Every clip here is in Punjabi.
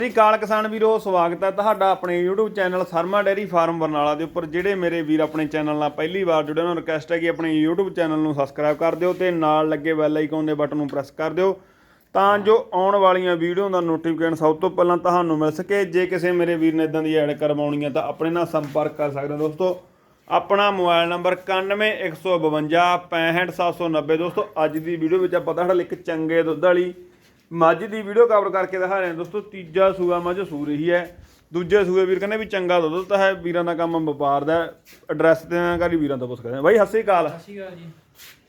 ਸ੍ਰੀ ਅਕਾਲ ਕਿਸਾਨ ਵੀਰੋ, ਸਵਾਗਤ ਹੈ ਤੁਹਾਡਾ ਆਪਣੇ YouTube channel Sharma dairy farm Barnala ਦੇ ਉੱਪਰ। ਜਿਹੜੇ ਮੇਰੇ ਵੀਰ ਆਪਣੇ ਚੈਨਲ ਨਾਲ ਪਹਿਲੀ ਵਾਰ ਜੁੜੇ ਉਹਨਾਂ ਨੂੰ ਰਿਕਵੈਸਟ ਹੈ ਕਿ ਆਪਣੇ YouTube ਚੈਨਲ ਨੂੰ ਸਬਸਕ੍ਰਾਈਬ ਕਰ ਦਿਓ ਤੇ ਨਾਲ ਲੱਗੇ ਬੈਲ ਆਈਕਨ ਦੇ ਬਟਨ ਨੂੰ ਪ੍ਰੈਸ ਕਰ ਦਿਓ ਤਾਂ ਜੋ ਆਉਣ ਵਾਲੀਆਂ ਵੀਡੀਓ ਦਾ ਨੋਟੀਫਿਕੇਸ਼ਨ ਸਭ ਤੋਂ ਪਹਿਲਾਂ ਤੁਹਾਨੂੰ ਮਿਲ ਸਕੇ। ਜੇ ਕਿਸੇ ਮੇਰੇ ਵੀਰ ਨੇ ਇਦਾਂ ਦੀ ਐਡ ਕਰਵਾਉਣੀ ਹੈ ਤਾਂ ਆਪਣੇ ਨਾਲ ਸੰਪਰਕ ਕਰ ਸਕਦੇ ਹੋ ਦੋਸਤੋ। ਆਪਣਾ ਮੋਬਾਈਲ ਨੰਬਰ 9115 65790 ਦੋਸਤੋ, ਅੱਜ ਦੀ ਵੀਡੀਓ ਵਿੱਚ ਆਪਾਂ ਤੁਹਾਡੇ ਲਈ ਇੱਕ ਚੰਗੇ ਦੁੱਧ ਵਾਲੀ ਮੱਝ ਦੀ ਵੀਡੀਓ ਕਵਰ ਕਰਕੇ ਦਿਖਾ ਰਹੇ ਹਾਂ ਦੋਸਤੋ ਤੀਜਾ ਸੂਆ ਮੱਝ ਸੂ ਰਹੀ ਹੈ। ਦੂਜੇ ਸੂਏ ਵੀਰ ਕਹਿੰਦੇ ਵੀ ਚੰਗਾ ਦੁੱਧ ਤਾਂ ਹੈ ਵੀਰਾਂ ਦਾ ਕੰਮ ਵਪਾਰ ਦਾ ਐਡਰੈਸ ਤੇ ਕਰੀ ਵੀਰਾਂ ਤੋਂ ਪੁੱਛ ਕਰਦੇ ਹਾਂ ਬਾਈ ਸਤਿ ਸ਼੍ਰੀ ਅਕਾਲ। ਜੀ।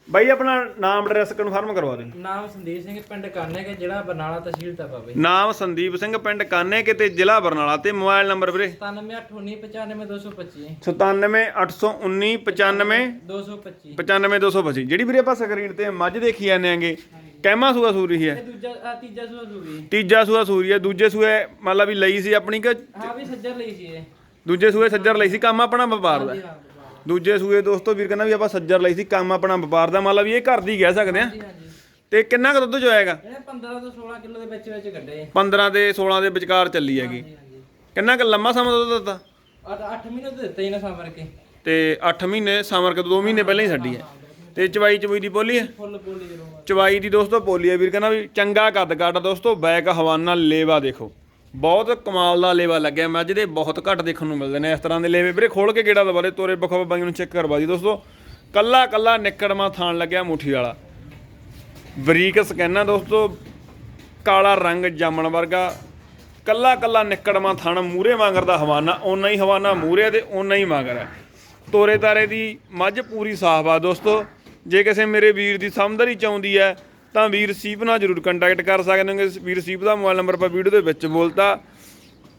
ਬਾਈ ਆਪਣਾ ਨਾਮ ਐਡਰੈਸ ਕਨਫਰਮ ਕਰਵਾ ਦੇ। ਨਾਮ ਸੰਦੀਪ ਸਿੰਘ ਪਿੰਡ ਕਾਨੇ ਕੇ ਜਿਹੜਾ ਬਰਨਾਲਾ ਤਹਿਸੀਲ ਤਪਾ ਬਈ। ਨਾਮ ਸੰਦੀਪ ਸਿੰਘ ਪਿੰਡ ਕਾਨੇ ਕਿਤੇ ਜ਼ਿਲ੍ਹਾ ਬਰਨਾਲਾ ਤੇ ਮੋਬਾਈਲ ਨੰਬਰ ਵੀਰੇ। 9789959225 97819 225 95225 ਜਿਹੜੀ ਵੀਰੇ ਆਪਾਂ ਸਕਰੀਨ ਤੇ ਮੱਝ ਦੇਖੀ ਜਾਂਦੇ ਆਂਗੇ ਕਹਿਮਾ ਸੂਆ ਸੂਰੀ ਹੈ? ਇਹ ਦੂਜਾ ਤੀਜਾ ਸੂਆ ਸੂਰੀ ਤੀਜਾ ਸੂਆ ਸੂਰੀ ਹੈ। ਦੂਜੇ ਸੂਏ ਮੰਨ ਲਾ ਵੀ ਲਈ ਸੀ ਆਪਣੀ ਕਿ ਹਾਂ ਵੀ ਸੱਜਰ ਲਈ ਸੀ ਇਹ। ਦੂਜੇ ਸੂਏ ਸੱਜਰ ਲਈ ਸੀ। ਕੰਮ ਆਪਣਾ ਵਪਾਰ ਦਾ। ਹਾਂ, ਦੂਜੇ ਸੂਏ ਦੋਸਤੋ ਵੀਰ ਕਹਿੰਦਾ ਵੀ ਆਪਾਂ ਸੱਜਰ ਲਈ ਸੀ। ਕੰਮ ਆਪਣਾ ਵਪਾਰ ਦਾ ਮੰਨ ਲਾ ਵੀ ਇਹ ਘਰ ਦੀ ਕਹਿ ਸਕਦੇ ਆ ਹਾਂਜੀ ਹਾਂਜੀ। ਤੇ ਕਿੰਨਾ ਕੁ ਦੁੱਧ ਚੋਏਗਾ ਇਹ 15 ਤੋਂ 16 ਕਿਲੋ ਦੇ ਵਿੱਚ ਵਿੱਚ ਕੱਢੇ। 15 ਤੇ 16 ਦੇ ਵਿਚਕਾਰ ਚੱਲੀ ਹੈਗੀ। ਹਾਂਜੀ। ਹਾਂਜੀ ਕਿੰਨਾ ਕੁ ਲੰਮਾ ਸਮਾਂ ਦੁੱਧ ਦਿੱਤਾ? ਆ 8 ਮਹੀਨੇ ਤੋਂ ਦਿੱਤੇ ਇਹਨਾਂ ਸਾਂਭਰ ਕੇ। ਤੇ 8 ਮਹੀਨੇ ਸਮਰ ਕੇ 2 ਮਹੀਨੇ ਪਹਿਲਾਂ ਹੀ ਛੱਡੀ ਹੈ। ਤੇ ਚਵਾਈ ਚਵਾਈ ਦੀ ਬੋਲੀ ਹੈ ਫੁੱਲ ਬੋਲੀ ਰੋਵਾ ਚਵਾਈ ਦੀ ਦੋਸਤੋ ਬੋਲੀ ਹੈ ਵੀਰ ਕਹਿੰਦਾ ਵੀ ਚੰਗਾ ਕੱਦ ਕਾਟ ਦੋਸਤੋ ਬੈਕ ਹਵਾਨਾ ਲੇਵਾ ਦੇਖੋ। ਬਹੁਤ ਕਮਾਲ ਦਾ ਲੇਵਾ ਲੱਗਿਆ ਮੱਝ ਦੇ ਬਹੁਤ ਘੱਟ ਦੇਖਣ ਨੂੰ ਮਿਲਦੇ ਨੇ ਇਸ ਤਰ੍ਹਾਂ ਦੇ ਲੇਵੇ। ਵੀਰੇ ਖੋਲ ਕੇ ਗੇੜਾ ਦਵਾਰੇ ਤੋਰੇ ਬਖੋ ਬਾਈ ਨੂੰ ਚੈੱਕ ਕਰਵਾ ਦੀ ਦੋਸਤੋ। ਕੱਲਾ ਕੱਲਾ ਨਿਕੜਮਾ ਥਾਣ ਲੱਗਿਆ ਮੁੱਠੀ ਵਾਲਾ। ਬਰੀਕ ਸਕੈਨਾ ਦੋਸਤੋ ਕਾਲਾ ਰੰਗ ਜਾਮਣ ਵਰਗਾ। ਕੱਲਾ ਕੱਲਾ ਨਿਕੜਮਾ ਥਣ ਮੂਰੇ ਮਾਂਗਰ ਦਾ ਹਵਾਨਾ ਓਨਾ ਹੀ ਹਵਾਨਾ ਮੂਰੇ ਤੇ ਓਨਾ ਹੀ ਮਾਂਗਰ ਹੈ ਤੋਰੇ ਤਾਰੇ ਦੀ ਮੱਝ ਪੂਰੀ ਸਾਫ਼ ਆ ਦੋਸਤੋ। ਜੇ ਕਿਸੇ ਮੇਰੇ ਵੀਰ ਦੀ ਸਮਝਦਾਰੀ ਚਾਹੁੰਦੀ ਹੈ, ਤਾਂ ਵੀਰ ਸੀਪ ਨਾਲ ਜਰੂਰ ਕੰਟੈਕਟ ਕਰ ਸਕਦੇ ਹੋਗੇ ਵੀਰ ਸੀਪ ਦਾ ਮੋਬਾਈਲ ਨੰਬਰ ਆਪਾਂ ਵੀਡੀਓ ਦੇ ਵਿੱਚ ਬੋਲਤਾ।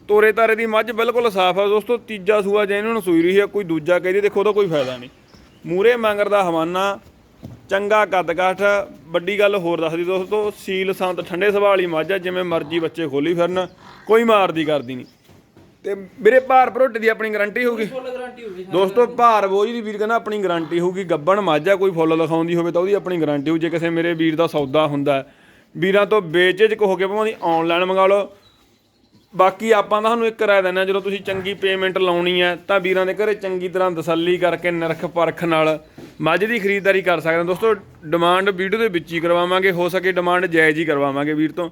ਤੋਰੇ ਤਾਰੇ ਦੀ ਮੱਝ ਬਿਲਕੁਲ ਸਾਫ਼ ਆ ਦੋਸਤੋ, ਤੀਜਾ ਸੂਆ ਜੇ ਇਹਨਾਂ ਨੂੰ ਸੂਈ ਰਹੀ ਹੈ, ਕੋਈ ਦੂਜਾ ਕਹਿੰਦੇ ਦੇਖੋ ਉਹਦਾ ਕੋਈ ਫਾਇਦਾ ਨਹੀਂ। ਮੂਰੇ ਮੰਗਰ ਦਾ ਹਵਾਨਾ, ਚੰਗਾ ਕੱਦ ਕਾਠ ਵੱਡੀ ਗੱਲ ਹੋਰ ਦੱਸਦੀ ਦੋਸਤੋ, ਸੀਲ ਸੰਤ ਠੰਡੇ ਸੁਭਾਅ ਵਾਲੀ ਮੱਝ ਆ, ਜਿਵੇਂ ਮਰਜ਼ੀ ਬੱਚੇ ਖੋਲੀ ਫਿਰਨ, ਕੋਈ ਮਾਰਦੀ ਕਰਦੀ ਨਹੀਂ। ਤੇ ਵੀਰੇ ਭਾਰ ਭਰੋਟੇ ਦੀ ਆਪਣੀ ਗਾਰੰਟੀ ਹੋਊਗੀ। ਫੁੱਲ ਗਾਰੰਟੀ ਹੋਊਗੀ ਦੋਸਤੋ ਭਾਰ ਬੋਝ ਦੀ ਵੀਰ ਕਹਿੰਦਾ ਆਪਣੀ ਗਾਰੰਟੀ ਹੋਊਗੀ ਗੱਬਣ ਮਾਝਾ ਕੋਈ ਫੁੱਲ ਲਿਖਾਉਂਦੀ ਹੋਵੇ ਤਾਂ ਉਹਦੀ ਆਪਣੀ ਗਾਰੰਟੀ ਹੋਊ ਜੇ ਕਿਸੇ ਮੇਰੇ ਵੀਰ ਦਾ ਸੌਦਾ ਹੁੰਦਾ ਵੀਰਾਂ ਤੋਂ ਬੇਚਿਜਕ ਹੋ ਕੇ ਭਾਵੇਂ ਆਨਲਾਈਨ ਮੰਗਾ ਲਓ। ਬਾਕੀ ਆਪਾਂ ਤੁਹਾਨੂੰ ਇੱਕ ਰਾਏ ਦਿੰਦੇ ਜਦੋਂ ਤੁਸੀਂ ਚੰਗੀ ਪੇਮੈਂਟ ਲਾਉਣੀ ਹੈ ਤਾਂ ਵੀਰਾਂ ਦੇ ਘਰੇ ਚੰਗੀ ਤਰ੍ਹਾਂ ਤਸੱਲੀ ਕਰਕੇ ਨਰਖ ਪਰਖ ਨਾਲ ਮੱਝ ਦੀ ਖਰੀਦਦਾਰੀ ਕਰ ਸਕਦੇ ਹੋ। ਦੋਸਤੋ ਡਿਮਾਂਡ ਵੀਡੀਓ ਦੇ ਵਿੱਚ ਹੀ ਕਰਵਾਵਾਂਗੇ ਹੋ ਸਕੇ ਡਿਮਾਂਡ ਜਾਇਜ਼ ਹੀ ਕਰਵਾਵਾਂਗੇ ਵੀਰ ਤੋਂ।